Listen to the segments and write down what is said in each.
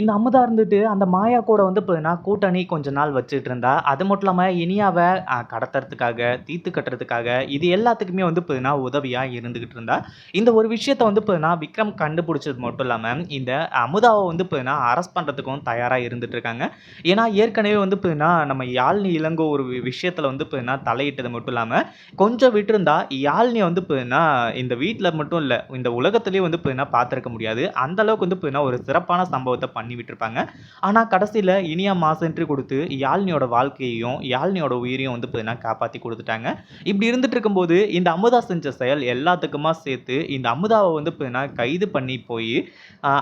இந்த அமுதா இருந்துட்டு அந்த மாயா கூட வந்து பார்த்தீங்கன்னா கூட்டணி கொஞ்ச நாள் வச்சுட்டு இருந்தா அது மட்டும் இல்லாமல் இனியாவை கடத்துறதுக்காக தீர்த்து கட்டுறதுக்காக இது எல்லாத்துக்குமே வந்து பார்த்தீங்கன்னா உதவியாக இருந்துக்கிட்டு இருந்தா. இந்த ஒரு விஷயத்த வந்து பார்த்தீங்கன்னா விக்ரம் கண்டுபிடிச்சது மட்டும் இல்லாமல் இந்த அமுதாவை வந்து பார்த்தீங்கன்னா அரெஸ்ட் பண்ணுறதுக்கும் தயாராக இருந்துட்டு இருக்காங்க. ஏன்னா ஏற்கனவே வந்து பார்த்தீங்கன்னா நம்ம யாழ்னி இளங்கோ ஒரு விஷயத்தில் வந்து வந்து பார்த்தீங்கன்னா தலையிட்டது மட்டும் இல்லாமல் கொஞ்சம் விட்டுருந்தா யாழ்னி வந்து பார்த்தீங்கன்னா இந்த வீட்டில் மட்டும் இல்லை இந்த உலகத்துலேயும் வந்து பார்த்தீங்கன்னா பார்த்துருக்க முடியாது. அந்த அளவுக்கு வந்து பார்த்தீங்கன்னா ஒரு சிறப்பான சம்பவத்தை பண்ணி பண்ணி விட்டுருப்பாங்க ஆனால் கடைசியில் இனியா மாஸ் கொடுத்து யாழ்னியோட வாழ்க்கையையும் யாழ்னியோட உயிரையும் வந்து பார்த்தீங்கன்னா காப்பாற்றி கொடுத்துட்டாங்க. இப்படி இருந்துட்டு இருக்கும்போது இந்த அமுதா செஞ்ச செயல் எல்லாத்துக்குமா சேர்த்து இந்த அமுதாவை வந்து பார்த்தீங்கன்னா கைது பண்ணி போய்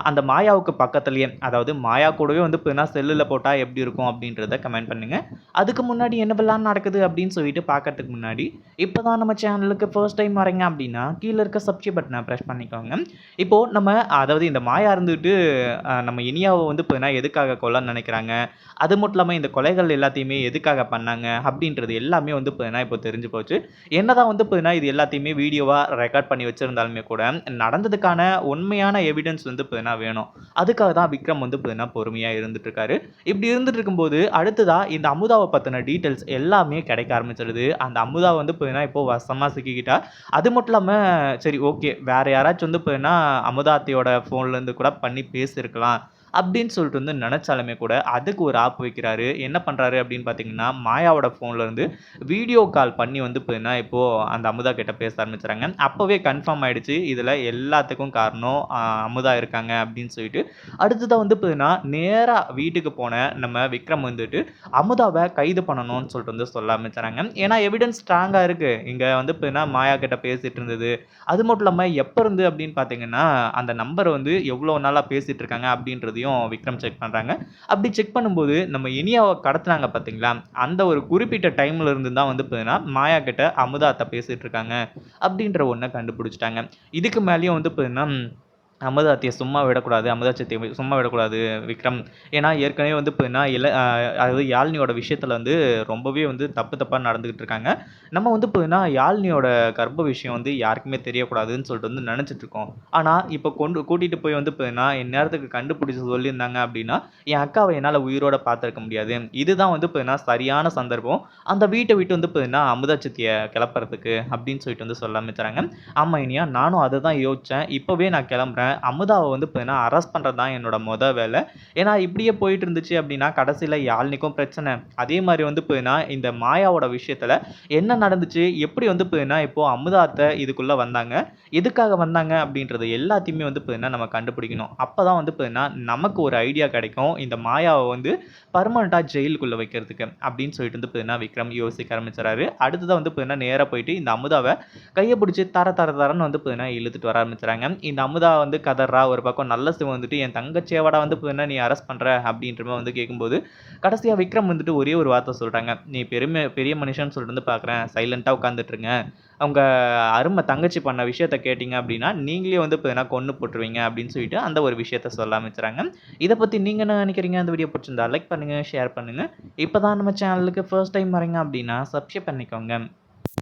அந்த மாயாவுக்கு பக்கத்துலேயே அதாவது மாயா கூடவே வந்து பார்த்தீங்கன்னா செல்லில் போட்டால் எப்படி இருக்கும் அப்படின்றத கமெண்ட் பண்ணுங்க. அதுக்கு முன்னாடி என்னவெல்லாம் நடக்குது அப்படின்னு சொல்லிட்டு பார்க்கறதுக்கு முன்னாடி இப்போ தான் நம்ம சேனலுக்கு ஃபர்ஸ்ட் டைம் வரீங்க அப்படின்னா கீழே இருக்க சப்ஸ்கிரைப் பட்டனை ப்ரெஸ் பண்ணிக்கோங்க. இப்போது நம்ம அதாவது இந்த மாயா இருந்துட்டு நம்ம இனியா இனியாவை வந்து பார்த்தீங்கன்னா எதுக்காக கொல்லன்னு நினைக்கிறாங்க? அது மட்டும் இல்லாமல் இந்த கொலைகள் எல்லாத்தையுமே எதுக்காக பண்ணாங்க? அப்படின்றது எல்லாமே வந்து பார்த்தீங்கன்னா இப்போ தெரிஞ்சு போச்சு. என்னதான் வந்து பார்த்தீங்கன்னா இது எல்லாத்தையுமே வீடியோவாக ரெக்கார்ட் பண்ணி வச்சுருந்தாலுமே கூட நடந்ததுக்கான உண்மையான எவிடன்ஸ் வந்து பார்த்தீங்கன்னா வேணும். அதுக்காக தான் விக்ரம் வந்து பார்த்தீங்கன்னா பொறுமையாக இருந்துட்டு இருக்காரு இப்படி இருந்துட்டு இருக்கும்போது அடுத்ததாக இந்த அமுதாவை பற்றின டீட்டெயில்ஸ் எல்லாமே கிடைக்க ஆரம்பிச்சிடுது. அந்த அமுதா வந்து பார்த்தீங்கன்னா இப்போ வசமாக சிக்கிக்கிட்டா. அது மட்டும் இல்லாமல் சரி ஓகே வேற யாராச்சும் வந்து பார்த்தீங்கன்னா அமுதாத்தையோட ஃபோன்லேருந்து கூட பண்ணி பேசியிருக்கலாம். அப்படின்னு சொல்லிட்டு வந்து நினச்சாலுமே கூட அதுக்கு ஒரு ஆப் வைக்கிறாரு. என்ன பண்ணுறாரு அப்படின்னு பார்த்தீங்கன்னா மாயாவோட ஃபோன்லேருந்து வீடியோ கால் பண்ணி வந்து பார்த்தீங்கன்னா இப்போது அந்த அமுதா கிட்ட பேச ஆரம்பிச்சுறாங்க அப்போவே கன்ஃபார்ம் ஆகிடுச்சு இதில் எல்லாத்துக்கும் காரணம் அமுதா இருக்காங்க அப்படின்னு சொல்லிட்டு. அடுத்ததாக வந்து பார்த்தீங்கன்னா நேராக வீட்டுக்கு போன நம்ம விக்ரம் வந்துட்டு அமுதாவை கைது பண்ணணும்னு சொல்லிட்டு வந்து சொல்ல ஆரம்பிச்சுறாங்க ஏன்னா எவிடன்ஸ் ஸ்ட்ராங்காக இருக்குது இங்கே வந்து பார்த்தீங்கன்னா மாயா கிட்ட பேசிகிட்டு இருந்தது. அது மட்டும் இல்லாமல் எப்போ இருந்து அப்படின்னு பார்த்தீங்கன்னா அந்த நம்பர் வந்து எவ்வளோ நாளாக பேசிகிட்டு இருக்காங்க அப்படின்றது அப்படின்றதையும் விக்ரம் செக் பண்ணுறாங்க அப்படி செக் பண்ணும்போது நம்ம இனியாவை கடத்துனாங்க பார்த்தீங்களா அந்த ஒரு குறிப்பிட்ட டைம்ல இருந்து தான் வந்து பார்த்தீங்கன்னா மாயா கிட்ட அமுதாத்தை பேசிட்டு இருக்காங்க. அப்படின்ற ஒன்றை கண்டுபிடிச்சிட்டாங்க. இதுக்கு மேலேயும் வந்து பார்த்தீங்கன்னா அமுதாத்தியை சும்மா விடக்கூடாது அமுதாச்சத்தியை சும்மா விடக்கூடாது விக்ரம். ஏன்னா ஏற்கனவே வந்து பார்த்தீங்கன்னா இல அதாவது யாழ்னியோட விஷயத்தில் வந்து ரொம்பவே வந்து தப்பு தப்பாக நடந்துக்கிட்டு இருக்காங்க. நம்ம வந்து பார்த்தீங்கன்னா யாழ்னியோட கர்ப்ப விஷயம் வந்து யாருக்குமே தெரியக்கூடாதுன்னு சொல்லிட்டு வந்து நினச்சிட்டு இருக்கோம். ஆனால் இப்போ கொண்டு கூட்டிகிட்டு போய் வந்து பார்த்தீங்கன்னா என் நேரத்துக்கு கண்டுபிடிச்சி சொல்லியிருந்தாங்க அப்படின்னா என் அக்காவை என்னால் உயிரோட பார்த்துருக்க முடியாது. இதுதான் வந்து பார்த்தீங்கன்னா சரியான சந்தர்ப்பம். அந்த வீட்டை விட்டு வந்து பார்த்தீங்கன்னா அமுதாச்சத்தியை கிளப்புறதுக்கு அப்படின்னு சொல்லிட்டு வந்து சொல்ல ஆரம்பிச்சாங்க. ஆமாம் இனியா நானும் அதை தான் யோசித்தேன் இப்போவே நான் கிளம்புறேன். அமுதாவை வந்து பார்த்தீங்கன்னா அரெஸ்ட் பண்ணுறது தான் என்னோட மொதல் வேலை. ஏன்னா இப்படியே போயிட்டு இருந்துச்சு அப்படின்னா கடைசியில் யாழ்னிக்கும் பிரச்சனை. அதே மாதிரி வந்து பார்த்தீங்கன்னா இந்த மாயாவோட விஷயத்தில் என்ன நடந்துச்சு எப்படி வந்து பார்த்தீங்கன்னா இப்போது அமுதாத்தை இதுக்குள்ளே வந்தாங்க எதுக்காக வந்தாங்க அப்படின்றது எல்லாத்தையுமே வந்து பார்த்தீங்கன்னா நம்ம கண்டுபிடிக்கணும். அப்போ தான் வந்து பார்த்தீங்கன்னா நமக்கு ஒரு ஐடியா கிடைக்கும் இந்த மாயாவை வந்து பர்மனெண்ட்டாக ஜெயிலுக்குள்ளே வைக்கிறதுக்கு அப்படின்னு சொல்லிட்டு வந்து பார்த்தீங்கன்னா விக்ரம் யோசிக்க ஆரம்பிச்சிடறாரு. அடுத்ததாக வந்து பார்த்தீங்கன்னா நேராக போயிட்டு இந்த அமுதாவை கையை பிடிச்சி தர தர தரன்னு வந்து பார்த்தீங்கன்னா இழுத்துட்டு வர ஆரம்பிச்சுறாங்க இந்த அமுதா வந்து வந்து கதறா ஒரு பக்கம் நல்ல சிவம் வந்துட்டு என் தங்கச்சியவாடா வந்து என்ன நீ அரெஸ்ட் பண்ணுற அப்படின்ற மாதிரி வந்து கேட்கும்போது கடைசியாக விக்ரம் வந்துட்டு ஒரே ஒரு வார்த்தை சொல்கிறாங்க நீ பெருமை பெரிய மனுஷன் சொல்லிட்டு வந்து பார்க்குறேன் சைலண்ட்டாக உட்காந்துட்ருங்க அவங்க அருமை தங்கச்சி பண்ண விஷயத்த கேட்டிங்க அப்படின்னா நீங்களே வந்து இப்போ எதனா கொன்று போட்டுருவீங்க அப்படின்னு சொல்லிட்டு அந்த ஒரு விஷயத்த சொல்ல ஆரம்பிச்சுறாங்க இதை பற்றி நீங்கள் என்ன நினைக்கிறீங்க? அந்த வீடியோ பிடிச்சிருந்தா லைக் பண்ணுங்கள் ஷேர் பண்ணுங்கள் இப்போ தான் நம்ம சேனலுக்கு ஃபர்ஸ்ட் டைம் வரீங்க அப்படின்னா சப்ஸ்கிரைப் பண்ணிக்கோங்க.